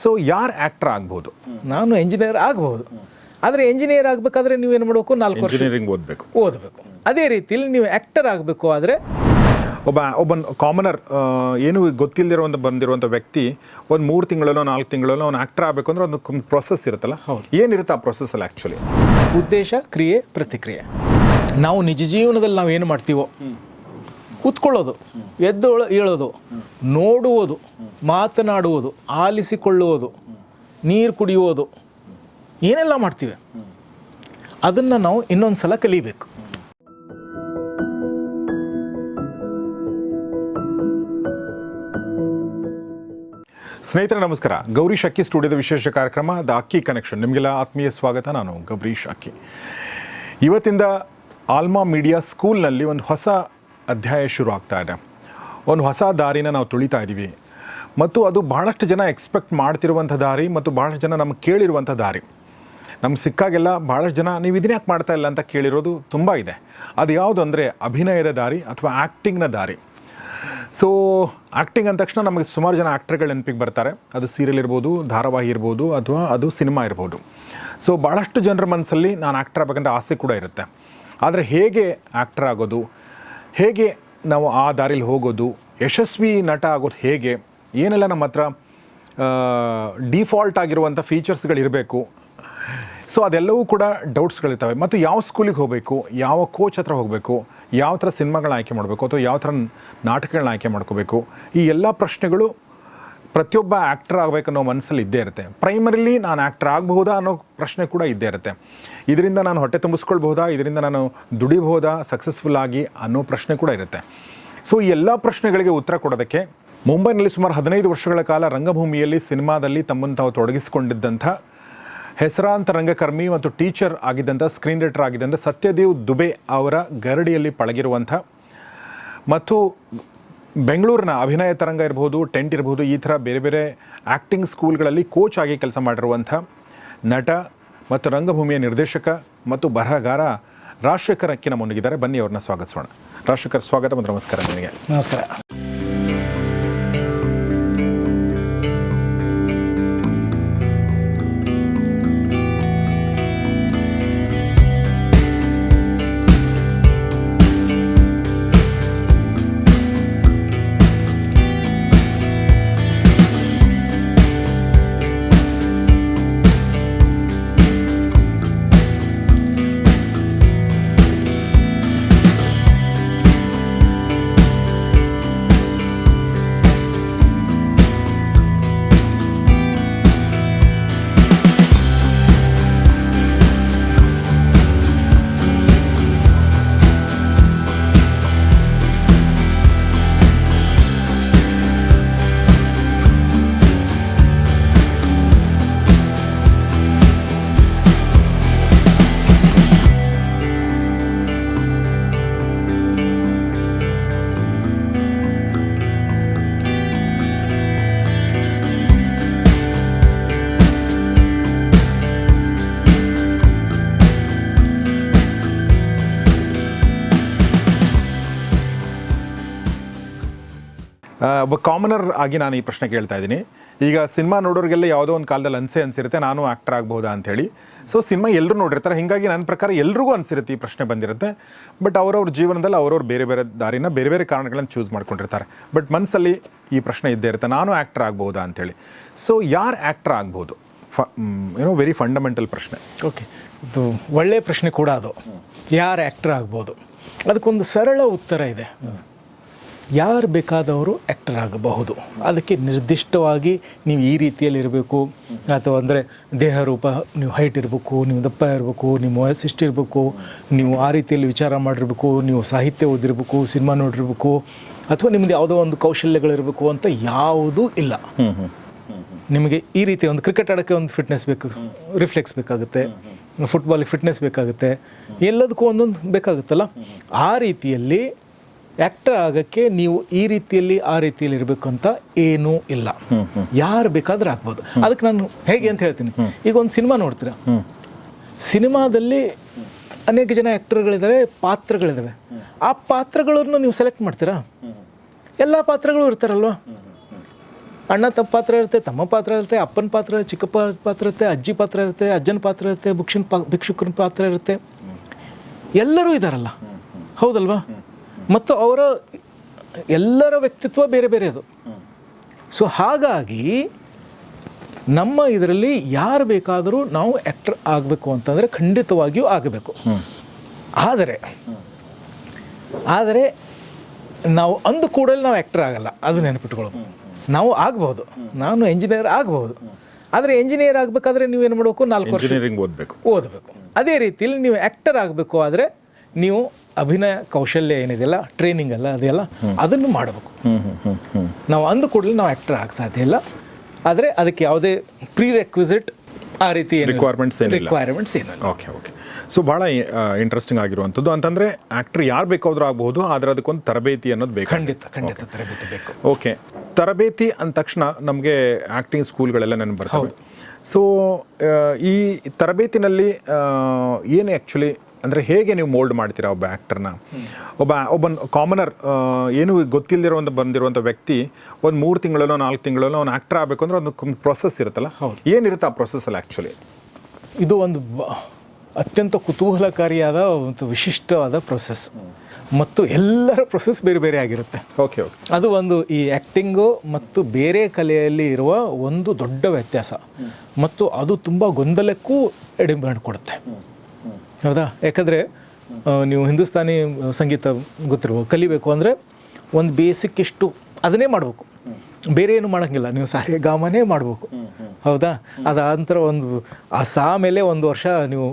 So ಯಾರು actor ಆಗ್ಬೋದು? ನಾನು ಎಂಜಿನಿಯರ್ ಆಗಬಹುದು ಆದರೆ ಎಂಜಿನಿಯರ್ ಆಗಬೇಕಾದ್ರೆ ನೀವು ಏನು ಮಾಡಬೇಕು? ನಾಲ್ಕು ವರ್ಷ ಇಂಜಿನಿಯರಿಂಗ್ ಓದಬೇಕು. ಓದಬೇಕು. ಅದೇ ರೀತಿಯಲ್ಲಿ ನೀವು ಆ್ಯಕ್ಟರ್ ಆಗಬೇಕು ಆದರೆ ಒಬ್ಬ ಒಬ್ಬ ಕಾಮನರ್ ಏನು ಗೊತ್ತಿಲ್ಲದಿರೋ ಒಂದು ಬಂದಿರುವಂಥ ವ್ಯಕ್ತಿ ಒಂದು ಮೂರು ತಿಂಗಳಲ್ಲೋ ನಾಲ್ಕು ತಿಂಗಳಲ್ಲೋ ಅವ್ನು ಆ್ಯಕ್ಟರ್ ಆಗಬೇಕು ಅಂದ್ರೆ ಒಂದು ಪ್ರೊಸೆಸ್ ಇರುತ್ತಲ್ಲ? ಏನಿರುತ್ತೆ ಆ ಪ್ರೊಸೆಸಲ್ಲಿ ಆ್ಯಕ್ಚುಲಿ ಉದ್ದೇಶ ಕ್ರಿಯೆ ಪ್ರತಿಕ್ರಿಯೆ. ನಾವು ನಿಜ ಜೀವನದಲ್ಲಿ ನಾವು ಏನು ಮಾಡ್ತೀವೋ ಕೂತ್ಕೊಳ್ಳೋದು, ಎದ್ದು ಏಳೋದು ನೋಡುವುದು, ಮಾತನಾಡುವುದು, ಆಲಿಸಿಕೊಳ್ಳುವುದು, ನೀರು ಕುಡಿಯುವುದು, ಏನೆಲ್ಲ ಮಾಡ್ತೀವಿ? ಅದನ್ನು ನಾವು ಇನ್ನೊಂದು ಸಲ ಕಲಿಬೇಕು. ಸ್ನೇಹಿತರೆ, ನಮಸ್ಕಾರ. ಗೌರೀಶ್ ಅಕ್ಕಿ ಸ್ಟುಡಿಯೋದ ವಿಶೇಷ ಕಾರ್ಯಕ್ರಮ, ದ ಅಕ್ಕಿ ಕನೆಕ್ಷನ್ ನಿಮಗೆಲ್ಲ ಆತ್ಮೀಯ ಸ್ವಾಗತ. ನಾನು ಗೌರೀಶ್ ಅಕ್ಕಿ. ಇವತ್ತಿಂದ ಆಲ್ಮಾ ಮೀಡಿಯಾ ಸ್ಕೂಲ್ನಲ್ಲಿ ಒಂದು ಹೊಸ ಅಧ್ಯಾಯ ಶುರು ಆಗ್ತಾ ಇದೆ. ಒಂದು ಹೊಸ ದಾರಿನ ನಾವು ತುಳಿತಾ ಇದ್ದೀವಿ ಮತ್ತು ಅದು ಬಹಳಷ್ಟು ಜನ ಎಕ್ಸ್ಪೆಕ್ಟ್ ಮಾಡ್ತಿರುವಂಥ ದಾರಿ ಮತ್ತು ಬಹಳಷ್ಟು ಜನ ನಮ್ಗೆ ಕೇಳಿರುವಂಥ ದಾರಿ. ನಮ್ಗೆ ಸಿಕ್ಕಾಗೆಲ್ಲ ಭಾಳಷ್ಟು ಜನ ನೀವು ಇದನ್ನ ಯಾಕೆ ಮಾಡ್ತಾ ಇಲ್ಲ ಅಂತ ಕೇಳಿರೋದು ತುಂಬ ಇದೆ. ಅದು ಯಾವುದು ಅಂದರೆ ಅಭಿನಯದ ದಾರಿ ಅಥವಾ ಆ್ಯಕ್ಟಿಂಗ್ನ ದಾರಿ. ಸೊ ಆ್ಯಕ್ಟಿಂಗ್ ಅಂದ ತಕ್ಷಣ ನಮಗೆ ಸುಮಾರು ಜನ ಆ್ಯಕ್ಟ್ರ್ಗಳು ನೆನಪಿಗೆ ಬರ್ತಾರೆ. ಅದು ಸೀರಿಯಲ್ ಇರ್ಬೋದು, ಧಾರಾವಾಹಿ ಇರ್ಬೋದು ಅಥವಾ ಅದು ಸಿನಿಮಾ ಇರ್ಬೋದು. ಸೊ ಭಾಳಷ್ಟು ಜನರ ಮನಸ್ಸಲ್ಲಿ ನಾನು ಆ್ಯಕ್ಟ್ರ್ ಆಗಬೇಕಂತ ಆಸೆ ಕೂಡ ಇರುತ್ತೆ. ಆದರೆ ಹೇಗೆ ಆ್ಯಕ್ಟ್ರ್ ಆಗೋದು? ಹೇಗೆ ನಾವು ಆ ದಾರಿಲಿ ಹೋಗೋದು, ಯಶಸ್ವಿ ನಟ ಆಗೋದು ಹೇಗೆ, ಏನೆಲ್ಲ ನಮ್ಮ ಹತ್ರ ಡಿಫಾಲ್ಟ್ ಆಗಿರುವಂಥ ಫೀಚರ್ಸ್ಗಳಿರಬೇಕು ಸೊ ಅದೆಲ್ಲವೂ ಕೂಡ ಡೌಟ್ಸ್ಗಳಿರ್ತವೆ ಮತ್ತು ಯಾವ ಸ್ಕೂಲಿಗೆ ಹೋಗಬೇಕು, ಯಾವ ಕೋಚ್ ಹತ್ರ ಹೋಗಬೇಕು, ಯಾವ ಥರ ಸಿನಿಮಾಗಳನ್ನ ಆಯ್ಕೆ ಮಾಡಬೇಕು, ಅಥವಾ ಯಾವ ಥರ ನಾಟಕಗಳನ್ನ ಆಯ್ಕೆ ಮಾಡ್ಕೋಬೇಕು, ಈ ಎಲ್ಲ ಪ್ರಶ್ನೆಗಳು ಪ್ರತಿಯೊಬ್ಬ ಆ್ಯಕ್ಟರ್ ಆಗಬೇಕನ್ನೋ ಮನಸ್ಸಲ್ಲಿ ಇದ್ದೇ ಇರುತ್ತೆ. ಪ್ರೈಮರಿಲಿ ನಾನು ಆ್ಯಕ್ಟರ್ ಆಗಬಹುದಾ ಅನ್ನೋ ಪ್ರಶ್ನೆ ಕೂಡ ಇದ್ದೇ ಇರುತ್ತೆ. ಇದರಿಂದ ನಾನು ಹೊಟ್ಟೆ ತುಂಬಿಸ್ಕೊಳ್ಬಹುದಾ? ಇದರಿಂದ ನಾನು ದುಡಿಬಹುದಾ? ಸಕ್ಸಸ್ಫುಲ್ ಆಗಿ ಅನ್ನೋ ಪ್ರಶ್ನೆ ಕೂಡ ಇರುತ್ತೆ. ಸೊ ಈ ಎಲ್ಲ ಪ್ರಶ್ನೆಗಳಿಗೆ ಉತ್ತರ ಕೊಡೋದಕ್ಕೆ ಮುಂಬೈನಲ್ಲಿ ಸುಮಾರು ಹದಿನೈದು ವರ್ಷಗಳ ಕಾಲ ರಂಗಭೂಮಿಯಲ್ಲಿ ಸಿನಿಮಾದಲ್ಲಿ ತಮ್ಮನ್ನು ತಾವು ತೊಡಗಿಸಿಕೊಂಡಿದ್ದಂಥ ಹೆಸರಾಂತ ರಂಗಕರ್ಮಿ ಮತ್ತು ಟೀಚರ್ ಆಗಿದ್ದಂಥ ಸ್ಕ್ರೀನ್ ರೈಟರ್ ಆಗಿದ್ದಂಥ ಸತ್ಯದೇವ್ ದುಬೆ ಅವರ ಗರಡಿಯಲ್ಲಿ ಪಳಗಿರುವಂಥ ಮತ್ತು ಬೆಂಗಳೂರಿನ ಅಭಿನಯ ತರಂಗ ಇರ್ಬೋದು, ಟೆಂಟ್ ಇರ್ಬೋದು, ಈ ಥರ ಬೇರೆ ಬೇರೆ ಆ್ಯಕ್ಟಿಂಗ್ ಸ್ಕೂಲ್ಗಳಲ್ಲಿ ಕೋಚ್ ಆಗಿ ಕೆಲಸ ಮಾಡಿರುವಂಥ ನಟ ಮತ್ತು ರಂಗಭೂಮಿಯ ನಿರ್ದೇಶಕ ಮತ್ತು ಬರಹಗಾರ ರಾಜಶೇಖರ್ ಅಕ್ಕಿನ ಮುನ್ನುಗಿದ್ದಾರೆ ಬನ್ನಿ ಅವ್ರನ್ನ ಸ್ವಾಗತಿಸೋಣ. ರಾಜಶೇಖರ್, ಸ್ವಾಗತ ಮತ್ತು ನಮಸ್ಕಾರ ನಿಮಗೆ. ನಮಸ್ಕಾರ. ಒಬ್ಬ ಕಾಮನರ್ ಆಗಿ ನಾನು ಈ ಪ್ರಶ್ನೆ ಕೇಳ್ತಾ ಇದ್ದೀನಿ. ಈಗ ಸಿನಿಮಾ ನೋಡೋರಿಗೆಲ್ಲ ಯಾವುದೋ ಒಂದು ಕಾಲದಲ್ಲಿ ಅನ್ಸೆ ಅನಿಸಿರುತ್ತೆ, ನಾನು ಆ್ಯಕ್ಟರ್ ಆಗ್ಬೋದಾ ಅಂಥೇಳಿ ಸೊ ಸಿನಿಮಾ ಎಲ್ಲರೂ ನೋಡಿರ್ತಾರೆ. ಹೀಗಾಗಿ ನನ್ನ ಪ್ರಕಾರ ಎಲ್ರಿಗೂ ಅನಿಸಿರುತ್ತೆ ಈ ಪ್ರಶ್ನೆ ಬಂದಿರುತ್ತೆ. ಬಟ್ ಅವರವ್ರ ಜೀವನದಲ್ಲಿ ಅವರವ್ರು ಬೇರೆ ಬೇರೆ ದಾರಿನ, ಬೇರೆ ಬೇರೆ ಕಾರಣಗಳನ್ನು ಚೂಸ್ ಮಾಡ್ಕೊಂಡಿರ್ತಾರೆ. ಬಟ್ ಮನಸ್ಸಲ್ಲಿ ಈ ಪ್ರಶ್ನೆ ಇದ್ದೇ ಇರುತ್ತೆ. ನಾನು ಆ್ಯಕ್ಟರ್ ಆಗ್ಬೋದಾ ಅಂಥೇಳಿ ಸೊ ಯಾರು ಆ್ಯಕ್ಟರ್ ಆಗ್ಬೋದು? ಫ ಏನೋ ವೆರಿ ಫಂಡಮೆಂಟಲ್ ಪ್ರಶ್ನೆ. ಓಕೆ ಇದು ಒಳ್ಳೆಯ ಪ್ರಶ್ನೆ ಕೂಡ ಅದು. ಯಾರು ಆ್ಯಕ್ಟರ್ ಆಗ್ಬೋದು? ಅದಕ್ಕೊಂದು ಸರಳ ಉತ್ತರ ಇದೆ. ಯಾರು ಬೇಕಾದವರು ಆ್ಯಕ್ಟರ್ ಆಗಬಹುದು. ಅದಕ್ಕೆ ನಿರ್ದಿಷ್ಟವಾಗಿ ನೀವು ಈ ರೀತಿಯಲ್ಲಿ ಇರಬೇಕು. ಅಥವಾ ಅಂದರೆ ದೇಹ ರೂಪ ನೀವು ಹೈಟ್ ಇರಬೇಕು ನೀವು ದಪ್ಪ ಇರಬೇಕು ನಿಮ್ಮ ವಯಸ್ಸು ಇಷ್ಟಿರಬೇಕು ನೀವು ಆ ರೀತಿಯಲ್ಲಿ ವಿಚಾರ ಮಾಡಿರಬೇಕು ನೀವು ಸಾಹಿತ್ಯ ಓದಿರಬೇಕು ಸಿನಿಮಾ ನೋಡಿರಬೇಕು ಅಥವಾ ನಿಮ್ಮದು ಯಾವುದೋ ಒಂದು ಕೌಶಲ್ಯಗಳಿರಬೇಕು ಅಂತ ಯಾವುದೂ ಇಲ್ಲ. ನಿಮಗೆ ಈ ರೀತಿ ಒಂದು ಕ್ರಿಕೆಟ್ ಆಡೋಕ್ಕೆ ಒಂದು ಫಿಟ್ನೆಸ್ ಬೇಕು ರಿಫ್ಲೆಕ್ಸ್ ಬೇಕಾಗುತ್ತೆ. ಫುಟ್ಬಾಲಿಗೆ ಫಿಟ್ನೆಸ್ ಬೇಕಾಗುತ್ತೆ. ಎಲ್ಲದಕ್ಕೂ ಒಂದೊಂದು ಬೇಕಾಗುತ್ತಲ್ಲ? ಆ ರೀತಿಯಲ್ಲಿ ಆ್ಯಕ್ಟರ್ ಆಗೋಕ್ಕೆ ನೀವು ಈ ರೀತಿಯಲ್ಲಿ ಆ ರೀತಿಯಲ್ಲಿ ಇರಬೇಕು ಅಂತ ಏನೂ ಇಲ್ಲ. ಯಾರು ಬೇಕಾದ್ರೂ ಆಗ್ಬೋದು. ಅದಕ್ಕೆ ನಾನು ಹೇಗೆ ಅಂತ ಹೇಳ್ತೀನಿ. ಈಗ ಒಂದು ಸಿನಿಮಾ ನೋಡ್ತೀರಾ? ಸಿನಿಮಾದಲ್ಲಿ ಅನೇಕ ಜನ ಆ್ಯಕ್ಟರ್ಗಳಿದ್ದಾರೆ ಪಾತ್ರಗಳಿದ್ದಾವೆ. ಆ ಪಾತ್ರಗಳನ್ನು ನೀವು ಸೆಲೆಕ್ಟ್ ಮಾಡ್ತೀರಾ? ಎಲ್ಲ ಪಾತ್ರಗಳು ಇರ್ತಾರಲ್ವಾ? ಅಣ್ಣ ತಮ್ಮ ಪಾತ್ರ ಇರುತ್ತೆ ತಮ್ಮ ಪಾತ್ರ ಇರುತ್ತೆ ಅಪ್ಪನ ಪಾತ್ರ ಚಿಕ್ಕಪ್ಪ ಪಾತ್ರ ಇರುತ್ತೆ ಅಜ್ಜಿ ಪಾತ್ರ ಇರುತ್ತೆ ಅಜ್ಜನ ಪಾತ್ರ ಇರುತ್ತೆ ಭಿಕ್ಷನ್ ಪಾ ಭಿಕ್ಷುಕನ ಪಾತ್ರ ಇರುತ್ತೆ. ಎಲ್ಲರೂ ಇದ್ದಾರಲ್ಲ ಹೌದಲ್ವಾ? ಮತ್ತು ಅವರ ಎಲ್ಲರ ವ್ಯಕ್ತಿತ್ವ ಬೇರೆ ಬೇರೆ ಅದು. ಸೊ ಹಾಗಾಗಿ ನಮ್ಮ ಇದರಲ್ಲಿ ಯಾರು ಬೇಕಾದರೂ ನಾವು ಆ್ಯಕ್ಟರ್ ಆಗಬೇಕು ಅಂತಂದರೆ ಖಂಡಿತವಾಗಿಯೂ ಆಗಬೇಕು. ಆದರೆ ಆದರೆ ನಾವು ಅಂದು ಕೂಡಲೇ ನಾವು ಆ್ಯಕ್ಟರ್ ಆಗಲ್ಲ. ಅದು ನೆನಪಿಟ್ಕೊಳ್ಳೋದು. ನಾವು ಆಗ್ಬೋದು. ನಾನು ಎಂಜಿನಿಯರ್ ಆಗ್ಬೋದು. ಆದರೆ ಎಂಜಿನಿಯರ್ ಆಗಬೇಕಾದ್ರೆ ನೀವು ಏನು ಮಾಡಬೇಕು? ನಾಲ್ಕು ವರ್ಷ ಓದಬೇಕು. ಓದಬೇಕು. ಅದೇ ರೀತಿಯಲ್ಲಿ ನೀವು ಆ್ಯಕ್ಟರ್ ಆಗಬೇಕು. ಆದರೆ ನೀವು ಅಭಿನಯ ಕೌಶಲ್ಯ ಏನಿದೆಯಲ್ಲ ಟ್ರೈನಿಂಗ್ ಅಲ್ಲ ಅದೆಲ್ಲ ಅದನ್ನು ಮಾಡಬೇಕು. ನಾವು ಅಂದು ಕೂಡಲೇ ನಾವು ಆ್ಯಕ್ಟರ್ ಆಗ ಸಾಧ್ಯ ಇಲ್ಲ. ಆದರೆ ಅದಕ್ಕೆ ಯಾವುದೇ ಪ್ರೀ ರೆಕ್ವಿಸಿಟ್ ಆ ರೀತಿ ರಿಕ್ವೈರ್ಮೆಂಟ್ಸ್ ಏನಿಲ್ಲ. ರಿಕ್ವೈರ್ಮೆಂಟ್ಸ್ ಏನಿಲ್ಲ. ಓಕೆ ಓಕೆ ಸೊ ಭಾಳ ಇಂಟ್ರೆಸ್ಟಿಂಗ್ ಆಗಿರುವಂಥದ್ದು. ಅಂತಂದರೆ ಆ್ಯಕ್ಟ್ರ್ ಯಾರು ಬೇಕಾದರೂ ಆಗಬಹುದು ಆದರೆ ಅದಕ್ಕೊಂದು ತರಬೇತಿ ಅನ್ನೋದು ಬೇಕು ಖಂಡಿತ ಖಂಡಿತ ತರಬೇತಿ ಬೇಕು. ಓಕೆ ತರಬೇತಿ ಅಂದ ತಕ್ಷಣ ನಮಗೆ ಆ್ಯಕ್ಟಿಂಗ್ ಸ್ಕೂಲ್ಗಳೆಲ್ಲ ನೆನಪು ಬರ್ತವೆ. ಸೊ ಈ ತರಬೇತಿನಲ್ಲಿ ಏನು ಆ್ಯಕ್ಚುಲಿ ಅಂದರೆ ಹೇಗೆ ನೀವು ಮೋಲ್ಡ್ ಮಾಡ್ತೀರಾ ಒಬ್ಬ ಆ್ಯಕ್ಟರ್ನ ಒಬ್ಬ ಒಬ್ಬ ಕಾಮನರ್ ಏನು ಗೊತ್ತಿಲ್ಲದಿರುವಂಥ ಬಂದಿರುವಂಥ ವ್ಯಕ್ತಿ ಒಂದು ಮೂರು ತಿಂಗಳಲ್ಲೋ ನಾಲ್ಕು ತಿಂಗಳಲ್ಲೋ ಅವ್ನು ಆ್ಯಕ್ಟರ್ ಆಗಬೇಕು ಅಂದ್ರೆ ಒಂದು ಪ್ರೊಸೆಸ್ ಇರುತ್ತಲ್ಲ? ಏನಿರುತ್ತೆ ಆ ಪ್ರೊಸೆಸಲ್ಲಿ ಆ್ಯಕ್ಚುಲಿ ಇದು ಒಂದು ಅತ್ಯಂತ ಕುತೂಹಲಕಾರಿಯಾದ ಒಂದು ವಿಶಿಷ್ಟವಾದ ಪ್ರೊಸೆಸ್ ಮತ್ತು ಎಲ್ಲರ ಪ್ರೊಸೆಸ್ ಬೇರೆ ಬೇರೆ ಆಗಿರುತ್ತೆ. ಓಕೆ ಓಕೆ ಅದು ಒಂದು ಈ ಆ್ಯಕ್ಟಿಂಗು ಮತ್ತು ಬೇರೆ ಕಲೆಯಲ್ಲಿ ಇರುವ ಒಂದು ದೊಡ್ಡ ವ್ಯತ್ಯಾಸ. ಮತ್ತು ಅದು ತುಂಬ ಗೊಂದಲಕ್ಕೂ ಎಡೆ ಮಾಡಿಕೊಡುತ್ತೆ. ಹೌದಾ? ಯಾಕಂದರೆ ನೀವು ಹಿಂದೂಸ್ತಾನಿ ಸಂಗೀತ ಗೊತ್ತಿರ್ಬೋದು. ಕಲಿಬೇಕು ಅಂದರೆ ಒಂದು ಬೇಸಿಕ್ ಇಷ್ಟು ಅದನ್ನೇ ಮಾಡಬೇಕು. ಬೇರೆ ಏನು ಮಾಡೋಂಗಿಲ್ಲ. ನೀವು ಸಾರಿ ಗಾಮನೇ ಮಾಡಬೇಕು. ಹೌದಾ? ಅದಾದ ನಂತರ ಒಂದು ಆ ಸಾ ಮೇಲೆ ಒಂದು ವರ್ಷ ನೀವು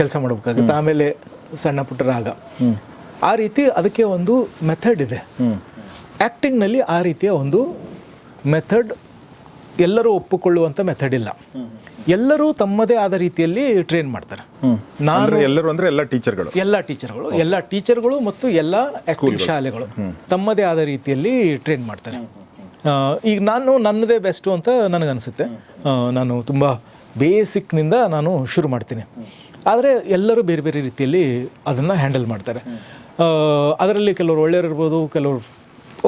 ಕೆಲಸ ಮಾಡಬೇಕಾಗುತ್ತೆ. ಆಮೇಲೆ ಸಣ್ಣ ಪುಟ್ಟ ರಾಗ. ಆ ರೀತಿ ಅದಕ್ಕೆ ಒಂದು ಮೆಥಡ್ ಇದೆ. ಆ್ಯಕ್ಟಿಂಗ್ನಲ್ಲಿ ಆ ರೀತಿಯ ಒಂದು ಮೆಥಡ್ ಎಲ್ಲರೂ ಒಪ್ಪಿಕೊಳ್ಳುವಂಥ ಮೆಥಡ್ ಇಲ್ಲ. ಎಲ್ಲರೂ ತಮ್ಮದೇ ಆದ ರೀತಿಯಲ್ಲಿ ಟ್ರೈನ್ ಮಾಡ್ತಾರೆ. ನಾನು ಎಲ್ಲರೂ ಅಂದ್ರೆ ಎಲ್ಲ ಟೀಚರ್ಗಳು. ಎಲ್ಲ ಟೀಚರ್ಗಳು ಎಲ್ಲ ಟೀಚರ್ಗಳು ಮತ್ತು ಎಲ್ಲ ಶಾಲೆಗಳು. ತಮ್ಮದೇ ಆದ ರೀತಿಯಲ್ಲಿ ಟ್ರೈನ್ ಮಾಡ್ತಾರೆ. ಈಗ ನಾನು ನನ್ನದೇ ಬೆಸ್ಟು ಅಂತ ನನಗನ್ಸುತ್ತೆ. ನಾನು ತುಂಬ ಬೇಸಿಕ್ನಿಂದ ನಾನು ಶುರು ಮಾಡ್ತೀನಿ. ಆದರೆ ಎಲ್ಲರೂ ಬೇರೆ ಬೇರೆ ರೀತಿಯಲ್ಲಿ ಅದನ್ನು ಹ್ಯಾಂಡಲ್ ಮಾಡ್ತಾರೆ. ಅದರಲ್ಲಿ ಕೆಲವರು ಒಳ್ಳೆಯರು ಇರ್ಬೋದು ಕೆಲವರು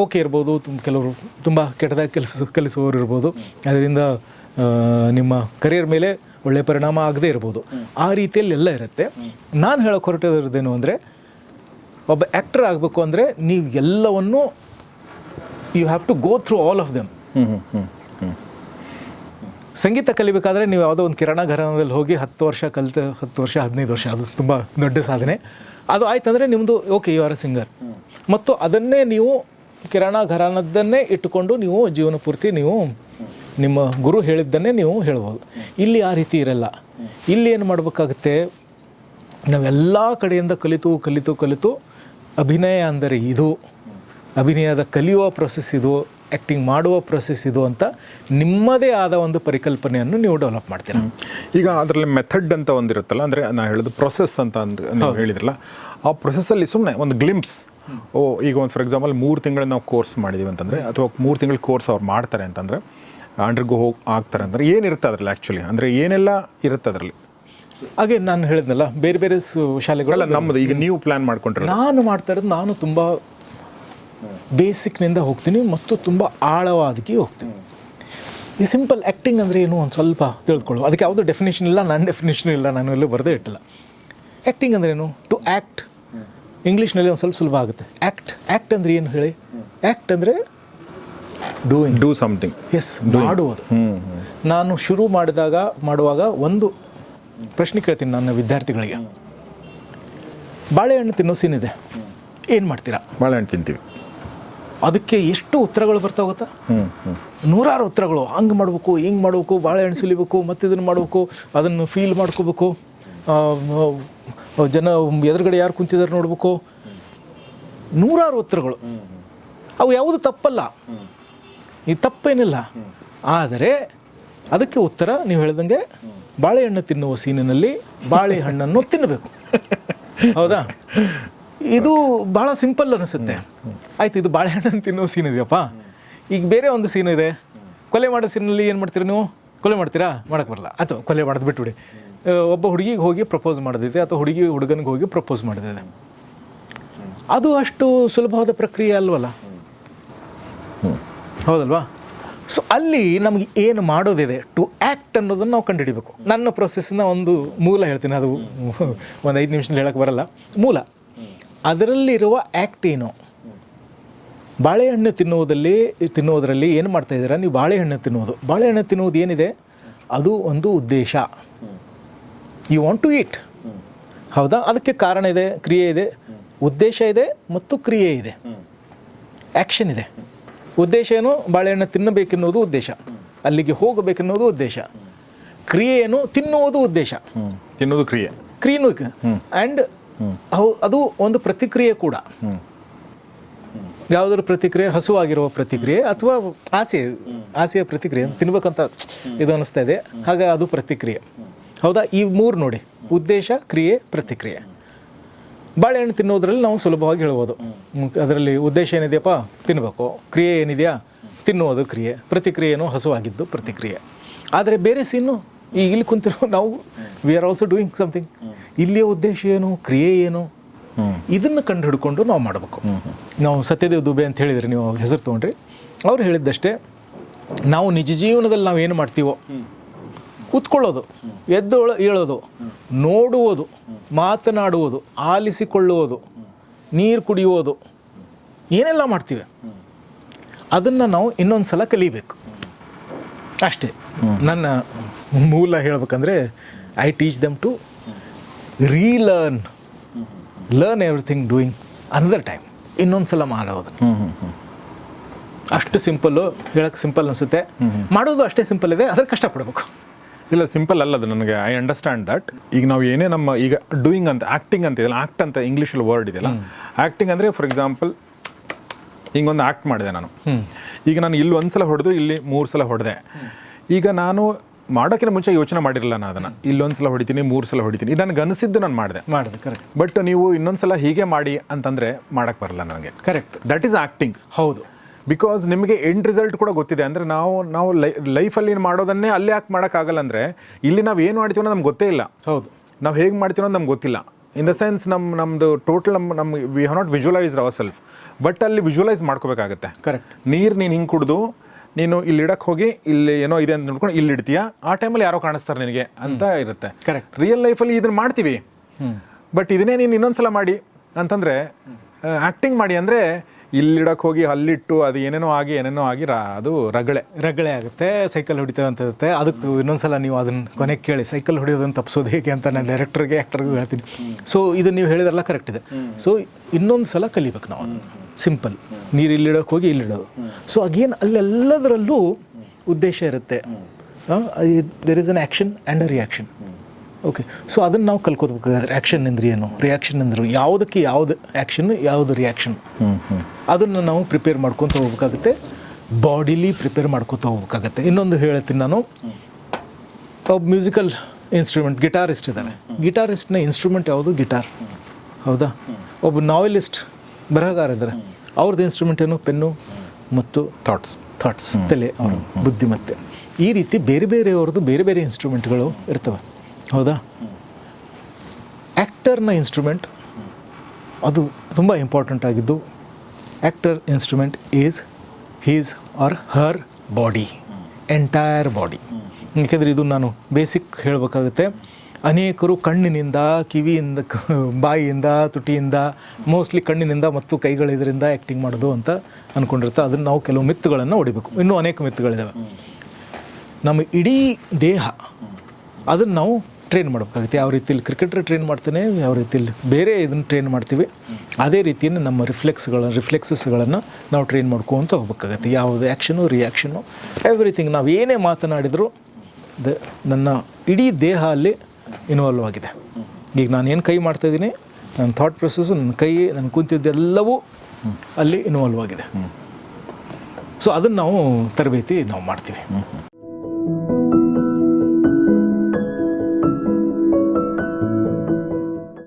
ಓಕೆ ಇರ್ಬೋದು ತುಂಬ ಕೆಲವರು ತುಂಬ ಕೆಟ್ಟದಾಗಿ ಕೆಲಸ ಕಲಿಸುವವರು ಇರ್ಬೋದು. ಅದರಿಂದ ನಿಮ್ಮ ಕರಿಯರ್ ಮೇಲೆ ಒಳ್ಳೆಯ ಪರಿಣಾಮ ಆಗದೇ ಇರ್ಬೋದು. ಆ ರೀತಿಯಲ್ಲಿ ಎಲ್ಲ ಇರುತ್ತೆ. ನಾನು ಹೇಳೋಕೆ ಹೊರಟಿರೋದೇನು ಅಂದರೆ ಒಬ್ಬ ಆ್ಯಕ್ಟರ್ ಆಗಬೇಕು ಅಂದರೆ ನೀವು ಎಲ್ಲವನ್ನು you have to go through all of them ಹ್ಞೂ ಹ್ಞೂ ಹ್ಞೂ ಹ್ಞೂ ಸಂಗೀತ ಕಲಿಬೇಕಾದ್ರೆ ನೀವು ಯಾವುದೋ ಒಂದು ಕಿರಣ ಘರದಲ್ಲಿ ಹೋಗಿ ಹತ್ತು ವರ್ಷ ಕಲಿತ ಹತ್ತು ವರ್ಷ ಹದಿನೈದು ವರ್ಷ ಅದು ತುಂಬ ದೊಡ್ಡ ಸಾಧನೆ. ಅದು ಆಯ್ತಂದರೆ ನಿಮ್ಮದು okay you are a singer ಮತ್ತು ಅದನ್ನೇ ನೀವು ಕಿರಣ ಘರಾನದ್ದನ್ನೇ ಇಟ್ಟುಕೊಂಡು ನೀವು ಜೀವನ ಪೂರ್ತಿ ನೀವು ನಿಮ್ಮ ಗುರು ಹೇಳಿದ್ದನ್ನೇ ನೀವು ಹೇಳ್ಬೋದು. ಇಲ್ಲಿ ಆ ರೀತಿ ಇರಲ್ಲ. ಇಲ್ಲಿ ಏನು ಮಾಡಬೇಕಾಗುತ್ತೆ? ನಾವೆಲ್ಲ ಕಡೆಯಿಂದ ಕಲಿತು ಕಲಿತು ಕಲಿತು ಅಭಿನಯ ಅಂದರೆ ಇದು. ಅಭಿನಯದ ಕಲಿಯುವ ಪ್ರೊಸೆಸ್ ಇದು ಆ್ಯಕ್ಟಿಂಗ್ ಮಾಡುವ ಪ್ರೊಸೆಸ್ ಇದು ಅಂತ ನಿಮ್ಮದೇ ಆದ ಒಂದು ಪರಿಕಲ್ಪನೆಯನ್ನು ನೀವು ಡೆವಲಪ್ ಮಾಡ್ತೀರಾ. ಈಗ ಅದರಲ್ಲಿ ಮೆಥಡ್ ಅಂತ ಒಂದಿರುತ್ತಲ್ಲ ಅಂದರೆ ನಾನು ಹೇಳೋದು ಪ್ರೊಸೆಸ್ ಅಂತ ಅಂದ್ ನೀವು ಹೇಳಿದ್ರಲ್ಲ ಆ ಪ್ರೊಸೆಸ್ಸಲ್ಲಿ ಸುಮ್ಮನೆ ಒಂದು ಗ್ಲಿಮ್ಸ್ ಓ ಈಗ ಒಂದು ಫಾರ್ ಎಕ್ಸಾಂಪಲ್ ಮೂರು ತಿಂಗಳು ನಾವು ಕೋರ್ಸ್ ಮಾಡಿದ್ದೀವಿ ಅಂತಂದರೆ ಅಥವಾ ಮೂರು ತಿಂಗಳು ಕೋರ್ಸ್ ಅವ್ರು ಮಾಡ್ತಾರೆ ಅಂತಂದರೆ ಅಂಡರ್ಗೋ ಹೋಗಿ ಆಗ್ತಾರೆ ಅಂದರೆ ಏನಿರುತ್ತೆ ಅದರಲ್ಲಿ ಆ್ಯಕ್ಚುಲಿ ಅಂದರೆ ಏನೆಲ್ಲ ಇರುತ್ತೆ ಅದರಲ್ಲಿ? ಹಾಗೆ ನಾನು ಹೇಳಿದ್ನಲ್ಲ ಬೇರೆ ಬೇರೆ ಸು- ಶಾಲೆಗಳು ಅಲ್ಲ ನಮ್ಮದು ಈಗ ನೀವು ಪ್ಲ್ಯಾನ್ ಮಾಡ್ಕೊಂಡ್ರೆ ನಾನು ಮಾಡ್ತಾ ಇರೋದು ನಾನು ತುಂಬ ಬೇಸಿಕ್ನಿಂದ ಹೋಗ್ತೀನಿ ಮತ್ತು ತುಂಬ ಆಳವಾದಕ್ಕೆ ಹೋಗ್ತೀನಿ. ಈ ಸಿಂಪಲ್ ಆ್ಯಕ್ಟಿಂಗ್ ಅಂದರೆ ಏನು? ಒಂದು ಸ್ವಲ್ಪ ತಿಳ್ಕೊಳ್ಳು. ಅದಕ್ಕೆ ಯಾವುದೂ ಡೆಫಿನೇಷನ್ ಇಲ್ಲ ನನ್ನ ಡೆಫಿನೇಷನ್ ಇಲ್ಲ ನಾನು ಎಲ್ಲೂ ಬರದೇ ಇಟ್ಟಿಲ್ಲ. ಆ್ಯಕ್ಟಿಂಗ್ ಅಂದ್ರೆ ಏನು? ಟು ಆ್ಯಕ್ಟ್ ಇಂಗ್ಲೀಷ್ನಲ್ಲಿ ಒಂದು ಸ್ವಲ್ಪ ಸುಲಭ ಆಗುತ್ತೆ. ಆ್ಯಕ್ಟ್ ಆ್ಯಕ್ಟ್ ಅಂದರೆ ಏನು ಹೇಳಿ? ಆ್ಯಕ್ಟ್ ಅಂದರೆ ಡೂಯಿಂಗ್ ಡೂ ಸಮಥಿಂಗ್ ಎಸ್ ಮಾಡುವುದು. ನಾನು ಶುರು ಮಾಡಿದಾಗ ಮಾಡುವಾಗ ಒಂದು ಪ್ರಶ್ನೆ ಕೇಳ್ತೀನಿ ನನ್ನ ವಿದ್ಯಾರ್ಥಿಗಳಿಗೆ. ಬಾಳೆಹಣ್ಣು ತಿನ್ನೋ ಸೀನ್ ಇದೆ. ಏನು ಮಾಡ್ತೀರಾ? ಬಾಳೆಹಣ್ಣು ತಿಂತೀವಿ. ಅದಕ್ಕೆ ಎಷ್ಟು ಉತ್ತರಗಳು ಬರ್ತಾ ಹೋಗುತ್ತಾ ನೂರಾರು ಉತ್ತರಗಳು. ಹಂಗೆ ಮಾಡಬೇಕು ಹಿಂಗೆ ಮಾಡಬೇಕು ಬಾಳೆಹಣ್ಣು ಸುಲಿಬೇಕು ಮತ್ತು ಇದನ್ನು ಮಾಡಬೇಕು ಅದನ್ನು ಫೀಲ್ ಮಾಡ್ಕೋಬೇಕು. ಜನ ಎದುರುಗಡೆ ಯಾರು ಕುಂತಿದ್ದಾರೆ ನೋಡಬೇಕು. ನೂರಾರು ಉತ್ತರಗಳು. ಅವು ಯಾವುದು ತಪ್ಪಲ್ಲ. ಈ ತಪ್ಪೇನಿಲ್ಲ. ಆದರೆ ಅದಕ್ಕೆ ಉತ್ತರ ನೀವು ಹೇಳ್ದಂಗೆ ಬಾಳೆಹಣ್ಣು ತಿನ್ನುವ ಸೀನಿನಲ್ಲಿ ಬಾಳೆಹಣ್ಣನ್ನು ತಿನ್ನಬೇಕು. ಹೌದಾ? ಇದು ಭಾಳ ಸಿಂಪಲ್ ಅನಿಸುತ್ತೆ. ಆಯ್ತು, ಇದು ಬಾಳೆಹಣ್ಣನ್ನು ತಿನ್ನುವ ಸೀನ್ ಇದೆಯಪ್ಪ. ಈಗ ಬೇರೆ ಒಂದು ಸೀನ್ ಇದೆ. ಕೊಲೆ ಮಾಡೋ ಸೀನಲ್ಲಿ ಏನು ಮಾಡ್ತೀರಿ ನೀವು? ಕೊಲೆ ಮಾಡ್ತೀರಾ? ಮಾಡಕ್ಕೆ ಬರಲ್ಲ. ಅಥವಾ ಕೊಲೆ ಮಾಡೋದು ಬಿಟ್ಬಿಡಿ. ಒಬ್ಬ ಹುಡುಗಿಗೆ ಹೋಗಿ ಪ್ರಪೋಸ್ ಮಾಡೋದಿದೆ, ಅಥವಾ ಹುಡುಗಿ ಹುಡುಗನಿಗೆ ಹೋಗಿ ಪ್ರಪೋಸ್ ಮಾಡೋದಿದೆ. ಅದು ಅಷ್ಟು ಸುಲಭವಾದ ಪ್ರಕ್ರಿಯೆ ಅಲ್ವಲ್ಲ? ಹೌದಲ್ವಾ? ಸೊ ಅಲ್ಲಿ ನಮಗೆ ಏನು ಮಾಡೋದಿದೆ ಟು ಆ್ಯಕ್ಟ್ ಅನ್ನೋದನ್ನು ನಾವು ಕಂಡುಹಿಡಿಬೇಕು. ನನ್ನ ಪ್ರೊಸೆಸ್ನ ಒಂದು ಮೂಲ ಹೇಳ್ತೀನಿ, ಅದು ಒಂದು ಐದು ನಿಮಿಷದಲ್ಲಿ ಹೇಳಕ್ಕೆ ಬರಲ್ಲ. ಮೂಲ. ಅದರಲ್ಲಿರುವ ಆ್ಯಕ್ಟ್ ಏನು? ಬಾಳೆಹಣ್ಣು ತಿನ್ನುವುದಲ್ಲಿ, ತಿನ್ನುವುದರಲ್ಲಿ ಏನು ಮಾಡ್ತಾ ಇದ್ದೀರಾ? ನೀವು ಬಾಳೆಹಣ್ಣು ತಿನ್ನುವುದು. ಬಾಳೆಹಣ್ಣು ತಿನ್ನುವುದು ಏನಿದೆ? ಅದು ಒಂದು ಉದ್ದೇಶ. ಯು ವಾಂಟ್ ಟು ಈಟ್ ಹೌದಾ? ಅದಕ್ಕೆ ಕಾರಣ ಇದೆ, ಕ್ರಿಯೆ ಇದೆ. ಉದ್ದೇಶ ಇದೆ ಮತ್ತು ಕ್ರಿಯೆ ಇದೆ. ಆ್ಯಕ್ಷನ್ ಇದೆ. ಉದ್ದೇಶ ಏನು? ಬಾಳೆಹಣ್ಣು ತಿನ್ನಬೇಕೆನ್ನುವುದು ಉದ್ದೇಶ. ಅಲ್ಲಿಗೆ ಹೋಗಬೇಕೆನ್ನುವುದು ಉದ್ದೇಶ. ಕ್ರಿಯೆ ಏನು ತಿನ್ನುವುದು ಉದ್ದೇಶ. ತಿನ್ನೋದು ಕ್ರಿಯೆ. ಕ್ರಿಯೆನೂ ಆ್ಯಂಡ್ ಅದು ಒಂದು ಪ್ರತಿಕ್ರಿಯೆ ಕೂಡ. ಯಾವುದರ ಪ್ರತಿಕ್ರಿಯೆ ಹಸುವಾಗಿರುವ ಪ್ರತಿಕ್ರಿಯೆ ಅಥವಾ ಆಸೆ ಆಸೆಯ ಪ್ರತಿಕ್ರಿಯೆ ತಿನ್ಬೇಕಂತ ಇದು ಅನಿಸ್ತಾ ಇದೆ. ಹಾಗೆ ಅದು ಪ್ರತಿಕ್ರಿಯೆ. ಹೌದಾ? ಈ ಮೂರು ನೋಡಿ. ಉದ್ದೇಶ ಕ್ರಿಯೆ ಪ್ರತಿಕ್ರಿಯೆ. ಬಾಳೆಹಣ್ಣು ತಿನ್ನೋದ್ರಲ್ಲಿ ನಾವು ಸುಲಭವಾಗಿ ಹೇಳ್ಬೋದು. ಅದರಲ್ಲಿ ಉದ್ದೇಶ ಏನಿದೆಯಪ್ಪ? ತಿನ್ನಬೇಕು ಕ್ರಿಯೆ ಏನಿದೆಯಾ? ತಿನ್ನುವುದು ಕ್ರಿಯೆ. ಪ್ರತಿಕ್ರಿಯೆನೂ ಹಸುವಾಗಿದ್ದು ಪ್ರತಿಕ್ರಿಯೆ. ಆದರೆ ಬೇರೆ ಸೀನು ಈಗ ಇಲ್ಲಿ ಕುಂತಿರೋ ನಾವು we are also doing something ಇಲ್ಲಿಯ ಉದ್ದೇಶ ಏನು? ಕ್ರಿಯೆ ಏನು? ಇದನ್ನು ಕಂಡು ಹಿಡ್ಕೊಂಡು ನಾವು ಮಾಡಬೇಕು. ನಾವು ಸತ್ಯದೇವ್ ದುಬೆ ಅಂತ ಹೇಳಿದ್ರಿ ನೀವು ಹೆಸರು ತೊಗೊಂಡ್ರಿ. ಅವ್ರು ಹೇಳಿದ್ದಷ್ಟೇ ನಾವು ನಿಜ ಜೀವನದಲ್ಲಿ ನಾವು ಏನು ಮಾಡ್ತೀವೋ ಕೂತ್ಕೊಳ್ಳೋದು ಎದ್ದು ಏಳೋದು ನೋಡುವುದು ಮಾತನಾಡುವುದು ಆಲಿಸಿಕೊಳ್ಳುವುದು ನೀರು ಕುಡಿಯುವುದು ಏನೆಲ್ಲ ಮಾಡ್ತೀವಿ? ಅದನ್ನು ನಾವು ಇನ್ನೊಂದು ಸಲ ಕಲಿಬೇಕು. ಅಷ್ಟೇ. ನನ್ನ ಮೂಲ ಹೇಳ್ಬೇಕಂದ್ರೆ I teach them to relearn learn everything doing another time ಇನ್ನೊಂದು ಸಲ ಮಾಡೋದು. ಅಷ್ಟು ಸಿಂಪಲ್ಲು ಹೇಳಕ್ಕೆ ಸಿಂಪಲ್ ಅನಿಸುತ್ತೆ. ಮಾಡೋದು ಅಷ್ಟೇ ಸಿಂಪಲ್ ಇದೆ ಅದ್ರ ಕಷ್ಟಪಡಬೇಕು. ಇಲ್ಲ ಸಿಂಪಲ್ ಅಲ್ಲ ಅದು ನನಗೆ. ಐ ಅಂಡರ್ಸ್ಟ್ಯಾಂಡ್ ದಟ್ ಈಗ ನಾವು ಏನೇ ನಮ್ಮ ಈಗ ಡೂಯಿಂಗ್ ಅಂತ ಆ್ಯಕ್ಟಿಂಗ್ ಅಂತ ಇದೆಯಲ್ಲ ಆ್ಯಕ್ಟ್ ಅಂತ ಇಂಗ್ಲೀಷಲ್ಲಿ ವರ್ಡ್ ಇದೆಯಲ್ಲ ಆ್ಯಕ್ಟಿಂಗ್ ಅಂದರೆ ಫಾರ್ ಎಕ್ಸಾಂಪಲ್ ಹಿಂಗೊಂದು ಆ್ಯಕ್ಟ್ ಮಾಡಿದೆ ನಾನು. ಈಗ ನಾನು ಇಲ್ಲಿ ಒಂದು ಸಲ ಹೊಡೆದು ಇಲ್ಲಿ ಮೂರು ಸಲ ಹೊಡೆದೆ ಈಗ ನಾನು ಮಾಡೋಕ್ಕಿಂತ ಮುಂಚೆ ಯೋಚನೆ ಮಾಡಿರಲಿಲ್ಲ ನಾನು ಅದನ್ನು. ಇಲ್ಲೊಂದು ಸಲ ಹೊಡಿತೀನಿ ಮೂರು ಸಲ ಹೊಡಿತೀನಿ ನನಗೆ ಅನಿಸಿದ್ದು ನಾನು ಮಾಡಿದೆ. ಮಾಡಿದೆ ಕರೆಕ್ಟ್ ಬಟ್ ನೀವು ಇನ್ನೊಂದು ಸಲ ಹೀಗೆ ಮಾಡಿ ಅಂತಂದರೆ ಮಾಡೋಕ್ಕೆ ಬರಲ್ಲ ನನಗೆ. ಕರೆಕ್ಟ್ ದಟ್ ಈಸ್ ಆ್ಯಕ್ಟಿಂಗ್ ಹೌದು. ಬಿಕಾಸ್ ನಿಮಗೆ ಎಂಡ್ ರಿಸಲ್ಟ್ ಕೂಡ ಗೊತ್ತಿದೆ. ಅಂದರೆ ನಾವು ನಾವು ಲೈ ಲೈಫಲ್ಲಿ ಮಾಡೋದನ್ನೇ ಅಲ್ಲೇ ಯಾಕೆ ಮಾಡೋಕ್ಕಾಗಲ್ಲ ಅಂದರೆ ಇಲ್ಲಿ ನಾವು ಏನು ಮಾಡ್ತೀವಿ ಅನ್ನೋದು ನಮ್ಗೆ ಗೊತ್ತೇ ಇಲ್ಲ. ಹೌದು. ನಾವು ಹೇಗೆ ಮಾಡ್ತೀವಿ ಅನ್ನೋದು ನಮ್ಗೆ ಗೊತ್ತಿಲ್ಲ. ಇನ್ ದ ಸೆನ್ಸ್ ನಮ್ಮ ನಮ್ಮದು ಟೋಟಲ್ ನಮ್ಮ ನಮ್ಮ we have not visualise our self but ಅಲ್ಲಿ ವಿಜುವಲೈಸ್ ಮಾಡ್ಕೋಬೇಕಾಗತ್ತೆ. ಕರೆಕ್ಟ್ ನೀರು ನೀನು ಹಿಂಗೆ ಕುಡಿದು ನೀನು ಇಲ್ಲಿ ಇಡಕ್ಕೆ ಹೋಗಿ ಇಲ್ಲಿ ಏನೋ ಇದೆ ಅಂತ ನೋಡ್ಕೊಂಡು ಇಲ್ಲಿ ಇಡ್ತೀಯಾ? ಆ ಟೈಮಲ್ಲಿ ಯಾರೋ ಕಾಣಿಸ್ತಾರೆ ನಿನಗೆ ಅಂತ ಇರುತ್ತೆ. ಕರೆಕ್ಟ್ ರಿಯಲ್ ಲೈಫಲ್ಲಿ ಇದನ್ನು ಮಾಡ್ತೀವಿ. ಬಟ್ ಇದನ್ನೇ ನೀನು ಇನ್ನೊಂದ್ಸಲ ಮಾಡಿ ಅಂತಂದರೆ ಆ್ಯಕ್ಟಿಂಗ್ ಮಾಡಿ ಅಂದರೆ ಇಲ್ಲಿಡಕ್ಕೆ ಹೋಗಿ ಅಲ್ಲಿಟ್ಟು ಅದು ಏನೇನೋ ಆಗಿ ಏನೇನೋ ಆಗಿ ಅದು ರಗಳೆ. ರಗಳೆ ಆಗುತ್ತೆ ಸೈಕಲ್ ಹೊಡಿತೇವೆ ಅಂತ ಇರುತ್ತೆ ಅದಕ್ಕೆ ಇನ್ನೊಂದ್ಸಲ ನೀವು ಅದನ್ನು ಕೊನೆಗೆ ಕೇಳಿ ಸೈಕಲ್ ಹೊಡಿಯೋದನ್ನು ತಪ್ಪಿಸೋದು ಹೇಗೆ ಅಂತ ನಾನು ಡೈರೆಕ್ಟರ್ಗೆ ಆ್ಯಕ್ಟರ್ಗೂ ಹೇಳ್ತೀನಿ. ಸೊ ಇದು ನೀವು ಹೇಳಿದ್ರಲ್ಲ ಕರೆಕ್ಟ್ ಇದೆ. ಸೊ ಇನ್ನೊಂದು ಸಲ ಕಲಿಬೇಕು ನಾವು ಸಿಂಪಲ್ ನೀರು ಇಲ್ಲಿಡೋಕೆ ಹೋಗಿ ಇಲ್ಲಿಡೋದು. ಸೊ ಅಗೇನ್ ಅಲ್ಲೆಲ್ಲದರಲ್ಲೂ ಉದ್ದೇಶ ಇರುತ್ತೆ. There is an action and a reaction okay so ಅದನ್ನು ನಾವು ಕಲ್ಕೋಬೇಕಾದ್ರೆ ಆ್ಯಕ್ಷನ್ ಅಂದ್ರೆ ಏನು? ರಿಯಾಕ್ಷನ್ ಅಂದ್ರೆ ಯಾವುದಕ್ಕೆ ಯಾವುದು ಆ್ಯಕ್ಷನ್ ಯಾವುದು ರಿಯಾಕ್ಷನ್ ಅದನ್ನು ನಾವು ಪ್ರಿಪೇರ್ ಮಾಡ್ಕೊತ ಹೋಗ್ಬೇಕಾಗುತ್ತೆ. ಬಾಡಿಲಿ ಪ್ರಿಪೇರ್ ಮಾಡ್ಕೊತ ಹೋಗ್ಬೇಕಾಗತ್ತೆ. ಇನ್ನೊಂದು ಹೇಳ್ತೀನಿ ನಾನು. ಒಬ್ಬ ಮ್ಯೂಸಿಕಲ್ ಇನ್ಸ್ಟ್ರೂಮೆಂಟ್ ಗಿಟಾರಿಸ್ಟ್ ಇದ್ದಾನೆ. ಗಿಟಾರಿಸ್ಟ್ನ ಇನ್ಸ್ಟ್ರೂಮೆಂಟ್ ಯಾವುದು? ಗಿಟಾರ್ ಹೌದಾ? ಒಬ್ಬ ನಾವೆಲಿಸ್ಟ್ ಬರಹಗಾರ ಇದ್ದಾರೆ ಅವ್ರದ್ದು ಇನ್ಸ್ಟ್ರೂಮೆಂಟ್ ಏನು? ಪೆನ್ನು ಮತ್ತು ಥಾಟ್ಸ್ ಥಾಟ್ಸ್ ತಲೆ ಅವರು ಬುದ್ಧಿಮತ್ತೆ. ಈ ರೀತಿ ಬೇರೆ ಬೇರೆಯವ್ರದ್ದು ಬೇರೆ ಬೇರೆ ಇನ್ಸ್ಟ್ರೂಮೆಂಟ್ಗಳು ಇರ್ತವೆ. ಹೌದಾ? ಆ್ಯಕ್ಟರ್ನ ಇನ್ಸ್ಟ್ರೂಮೆಂಟ್ ಅದು ತುಂಬ ಇಂಪಾರ್ಟೆಂಟ್ ಆಗಿದ್ದು actor instrument is his or her body entire body ಯಾಕೆಂದರೆ ಇದು ನಾನು ಬೇಸಿಕ್ ಹೇಳಬೇಕಾಗುತ್ತೆ. ಅನೇಕರು ಕಣ್ಣಿನಿಂದ, ಕಿವಿಯಿಂದ ಬಾಯಿಯಿಂದ, ತುಟಿಯಿಂದ ಮೋಸ್ಟ್ಲಿ ಕಣ್ಣಿನಿಂದ ಮತ್ತು ಕೈಗಳ ಇದರಿಂದ ಆ್ಯಕ್ಟಿಂಗ್ ಮಾಡೋದು ಅಂತ ಅಂದ್ಕೊಂಡಿರ್ತ ಅದನ್ನು ನಾವು ಕೆಲವು ಮಿತ್ತುಗಳನ್ನು ಹೊಡಿಬೇಕು. ಇನ್ನೂ ಅನೇಕ ಮಿತ್ತುಗಳಿದ್ದಾವೆ ನಮ್ಮ ಇಡೀ ದೇಹ, ಅದನ್ನು ನಾವು ಟ್ರೈನ್ ಮಾಡಬೇಕಾಗುತ್ತೆ. ಯಾವ ರೀತಿಯಲ್ಲಿ ಕ್ರಿಕೆಟರ್ ಟ್ರೈನ್ ಮಾಡ್ತಾನೆ, ಯಾವ ರೀತಿಯಲ್ಲಿ ಬೇರೆ ಇದನ್ನು ಟ್ರೈನ್ ಮಾಡ್ತೀವಿ. ಅದೇ ರೀತಿಯನ್ನು ನಮ್ಮ ರಿಫ್ಲೆಕ್ಸ್ಗಳ ರಿಫ್ಲೆಕ್ಸಸ್ಗಳನ್ನು ನಾವು ಟ್ರೈನ್ ಮಾಡ್ಕೊತ ಹೋಗ್ಬೇಕಾಗತ್ತೆ. ಯಾವುದು ಆ್ಯಕ್ಷನು ರಿಯಾಕ್ಷನು ಎವ್ರಿಥಿಂಗ್ ನಾವು ಏನೇ ಮಾತನಾಡಿದರೂ ದ, ನನ್ನ ಇಡೀ ದೇಹ ಅಲ್ಲಿ ಇನ್ವಾಲ್ವ್ ಆಗಿದೆ. ಈಗ ನಾನು ಏನು ಕೈ ಮಾಡ್ತಾಯಿದ್ದೀನಿ ನನ್ನ ಥಾಟ್ ಪ್ರೊಸೆಸ್ಸು ನನ್ನ ಕೈ, ನನ್ನ ಕುಂತಿದ್ದೆಲ್ಲವೂ ಅಲ್ಲಿ ಇನ್ವಾಲ್ವ್ ಆಗಿದೆ. ಸೊ ಅದನ್ನು ನಾವು ತರಬೇತಿ ನಾವು ಮಾಡ್ತೀವಿ.